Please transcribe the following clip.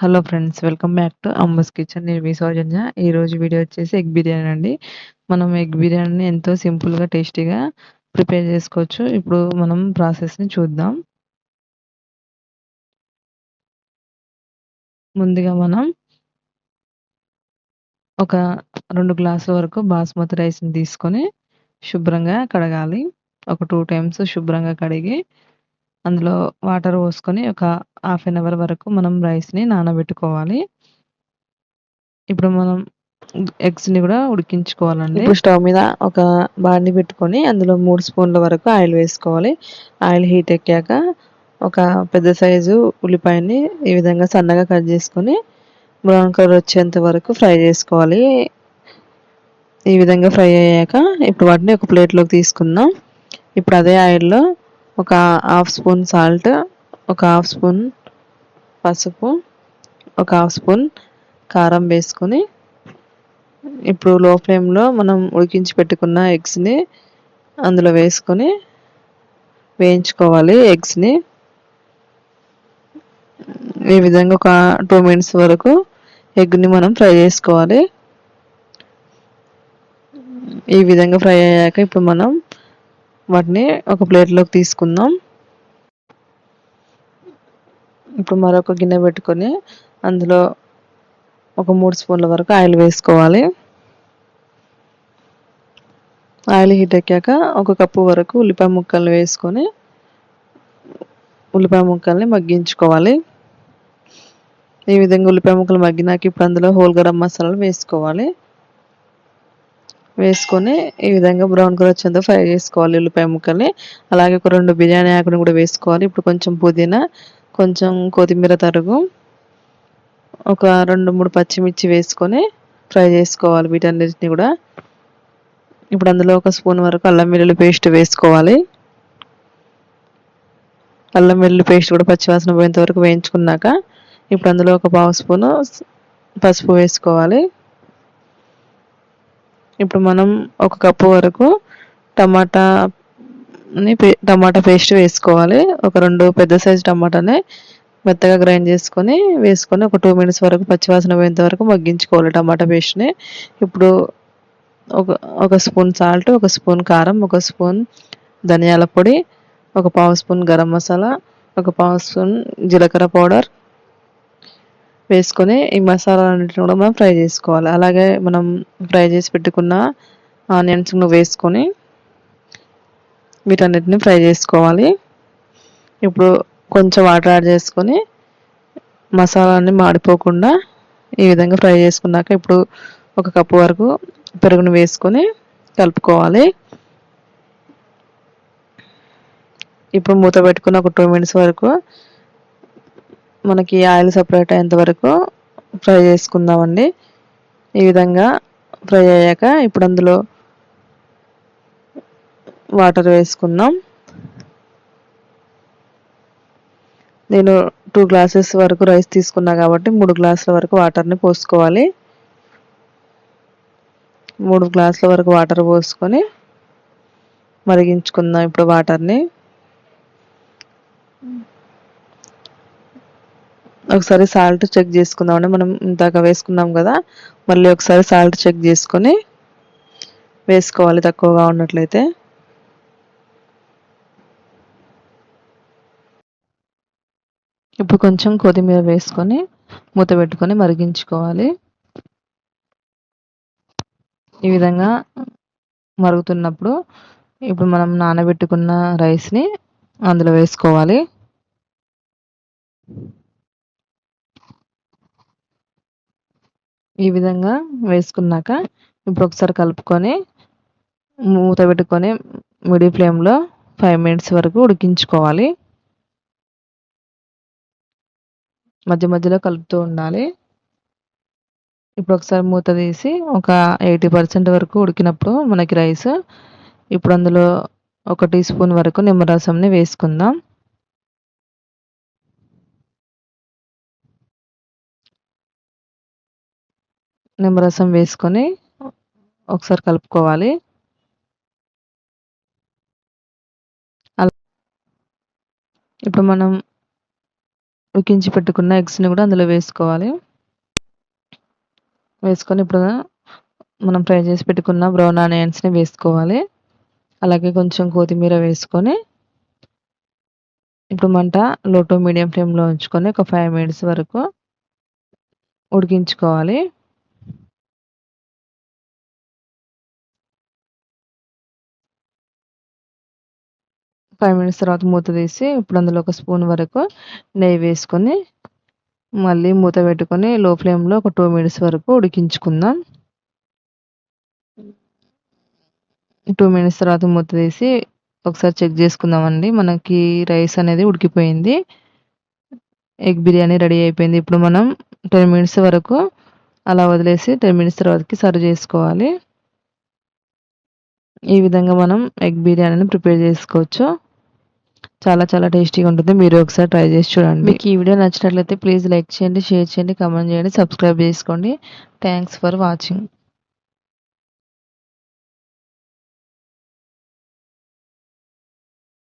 Hello friends welcome back to Amma's kitchen. నేను మీ సౌజన్య. ఈరోజు వీడియో వచ్చేసి ఎగ్ బిర్యానీ అండి. మనం ఎగ్ బిర్యానీని ఎంతో సింపుల్గా టేస్టీగా ప్రిపేర్ చేసుకోవచ్చు. ఇప్పుడు మనం ప్రాసెస్ని చూద్దాం. ముందుగా మనం ఒక రెండు గ్లాసుల వరకు బాస్మతి రైస్ని తీసుకొని శుభ్రంగా కడగాలి. ఒక టూ టైమ్స్ శుభ్రంగా కడిగి అందులో వాటర్ పోసుకొని ఒక హాఫ్ అన్ అవర్ వరకు మనం రైస్ని నానబెట్టుకోవాలి. ఇప్పుడు మనం ఎగ్స్ని కూడా ఉడికించుకోవాలండి. ఇప్పుడు స్టవ్ మీద ఒక బాండి పెట్టుకొని అందులో మూడు స్పూన్ల వరకు ఆయిల్ వేసుకోవాలి. ఆయిల్ హీట్ ఎక్కాక ఒక పెద్ద సైజు ఉల్లిపాయని ఈ విధంగా సన్నగా కట్ చేసుకొని బ్రౌన్ కలర్ వచ్చేంత వరకు ఫ్రై చేసుకోవాలి. ఈ విధంగా ఫ్రై అయ్యాక ఇప్పుడు వాటిని ఒక ప్లేట్లోకి తీసుకుందాం. ఇప్పుడు అదే ఆయిల్లో ఒక హాఫ్ స్పూన్ సాల్ట్ ఒక హాఫ్ స్పూన్ పసుపు ఒక హాఫ్ స్పూన్ కారం వేసుకొని ఇప్పుడు లో ఫ్లేమ్లో మనం ఉడికించి పెట్టుకున్న ఎగ్స్ని అందులో వేసుకొని వేయించుకోవాలి ఎగ్స్ని ఈ విధంగా ఒక టూ మినిట్స్ వరకు ఎగ్ని మనం ఫ్రై చేసుకోవాలి. ఈ విధంగా ఫ్రై అయ్యాక ఇప్పుడు మనం వాటిని ఒక ప్లేట్లోకి తీసుకుందాం. ఇప్పుడు మరొక గిన్నె పెట్టుకొని అందులో ఒక మూడు స్పూన్ల వరకు ఆయిల్ వేసుకోవాలి. ఆయిల్ హీట్ ఎక్కాక ఒక కప్పు వరకు ఉల్లిపాయ ముక్కలు వేసుకొని ఉల్లిపాయ ముక్కల్ని మగ్గించుకోవాలి. ఈ విధంగా ఉల్లిపాయ ముక్కలు మగ్గినాక ఇప్పుడు అందులో హోల్ గరం మసాలాలు వేసుకోవాలి. వేసుకొని ఈ విధంగా బ్రౌన్ కలర్ వచ్చేంత ఫ్రై చేసుకోవాలి ఉల్లిపాయ ముక్కల్ని. అలాగే ఒక రెండు బిర్యానీ ఆకుని కూడా వేసుకోవాలి. ఇప్పుడు కొంచెం పుదీనా కొంచెం కొత్తిమీర తరుగు ఒక రెండు మూడు పచ్చిమిర్చి వేసుకొని ఫ్రై చేసుకోవాలి వీటన్నిటిని కూడా. ఇప్పుడు అందులో ఒక స్పూన్ వరకు అల్లం వెల్లుల్లి పేస్ట్ వేసుకోవాలి. అల్లం వెల్లుల్లి పేస్ట్ కూడా పచ్చివాసన పోయేంత వరకు వేయించుకున్నాక ఇప్పుడు అందులో ఒక పావు స్పూను పసుపు వేసుకోవాలి. ఇప్పుడు మనం ఒక కప్పు వరకు టమాటా టమాటా పేస్ట్ వేసుకోవాలి. ఒక రెండు పెద్ద సైజు టమాటాని మెత్తగా గ్రైండ్ చేసుకొని వేసుకొని ఒక టూ మినిట్స్ వరకు పచ్చివాసన పోయేంత వరకు మగ్గించుకోవాలి టమాటా పేస్ట్ని ఇప్పుడు ఒక ఒక స్పూన్ సాల్ట్ ఒక స్పూన్ కారం ఒక స్పూన్ ధనియాల పొడి ఒక పావు స్పూన్ గరం మసాలా ఒక పావు స్పూన్ జీలకర్ర పౌడర్ వేసుకొని ఈ మసాలాలన్నింటిని కూడా మనం ఫ్రై చేసుకోవాలి. అలాగే మనం ఫ్రై చేసి పెట్టుకున్న ఆనియన్స్ వేసుకొని వీటన్నిటిని ఫ్రై చేసుకోవాలి. ఇప్పుడు కొంచెం వాటర్ యాడ్ చేసుకొని మసాలాన్ని మాడిపోకుండా ఈ విధంగా ఫ్రై చేసుకున్నాక ఇప్పుడు ఒక కప్పు వరకు పెరుగును వేసుకొని కలుపుకోవాలి. ఇప్పుడు మూత పెట్టుకుని ఒక టూ మినిట్స్ వరకు మనకి ఆయిల్ సపరేట్ అయ్యేంత వరకు ఫ్రై చేసుకుందామండి. ఈ విధంగా ఫ్రై అయ్యాక ఇప్పుడు అందులో వాటర్ వేసుకుందాం. నేను టూ గ్లాసెస్ వరకు రైస్ తీసుకున్నా కాబట్టి మూడు గ్లాసుల వరకు వాటర్ని పోసుకోవాలి. మూడు గ్లాసుల వరకు వాటర్ పోసుకొని మరిగించుకుందాం ఇప్పుడు వాటర్ని ఒకసారి సాల్ట్ చెక్ చేసుకుందామండి. మనం ఇందాక వేసుకున్నాం కదా మళ్ళీ ఒకసారి సాల్ట్ చెక్ చేసుకొని వేసుకోవాలి తక్కువగా ఉన్నట్లయితే. ఇప్పుడు కొంచెం కొత్తిమీర వేసుకొని మూత పెట్టుకొని మరిగించుకోవాలి. ఈ విధంగా మరుగుతున్నప్పుడు ఇప్పుడు మనం నానబెట్టుకున్న రైస్ని అందులో వేసుకోవాలి. ఈ విధంగా వేసుకున్నాక ఇప్పుడు ఒకసారి కలుపుకొని మూత పెట్టుకొని మిడి ఫ్లేమ్లో ఫైవ్ మినిట్స్ వరకు ఉడికించుకోవాలి. మధ్య మధ్యలో కలుపుతూ ఉండాలి. ఇప్పుడు ఒకసారి మూత తీసి ఒక ఎయిటీ పర్సెంట్ వరకు ఉడికినప్పుడు మనకి రైస్. ఇప్పుడు అందులో ఒక టీ స్పూన్ వరకు నిమ్మరసంని వేసుకుందాం. నిమ్మరసం వేసుకొని ఒకసారి కలుపుకోవాలి. ఇప్పుడు మనం ఉకించి పెట్టుకున్న ఎగ్స్‌ని కూడా అందులో వేసుకోవాలి. వేసుకొని ఇప్పుడు మనం ఫ్రై చేసి పెట్టుకున్న బ్రౌన్ ఆనియన్స్‌ని వేసుకోవాలి. అలాగే కొంచెం కొత్తిమీర వేసుకొని ఇప్పుడు మంట లో టు మీడియం ఫ్లేమ్‌లో ఉంచుకొని ఒక ఫైవ్ మినిట్స్ వరకు ఉడికించుకోవాలి. ఫైవ్ మినిట్స్ తర్వాత మూత తీసి ఇప్పుడు అందులో ఒక స్పూన్ వరకు నెయ్యి వేసుకొని మళ్ళీ మూత పెట్టుకొని లో ఫ్లేమ్‌లో ఒక టూ మినిట్స్ వరకు ఉడికించుకుందాం. టూ మినిట్స్ తర్వాత మూత తీసి ఒకసారి చెక్ చేసుకుందామండి. మనకి రైస్ అనేది ఉడికిపోయింది. ఎగ్ బిర్యానీ రెడీ అయిపోయింది. ఇప్పుడు మనం 10 మినిట్స్ వరకు అలా వదిలేసి 10 మినిట్స్ తర్వాతకి సర్వ్ చేసుకోవాలి. ఈ విధంగా మనం ఎగ్ బిర్యానీని ప్రిపేర్ చేసుకోవచ్చు. చాలా చాలా టేస్టీగా ఉంటుంది. మీరు ఒకసారి ట్రై చేసి చూడండి. మీకు ఈ వీడియో నచ్చినట్లయితే ప్లీజ్ లైక్ చేయండి, షేర్ చేయండి, కామెంట్ చేయండి, సబ్స్క్రైబ్ చేసుకోండి. Thanks for watching.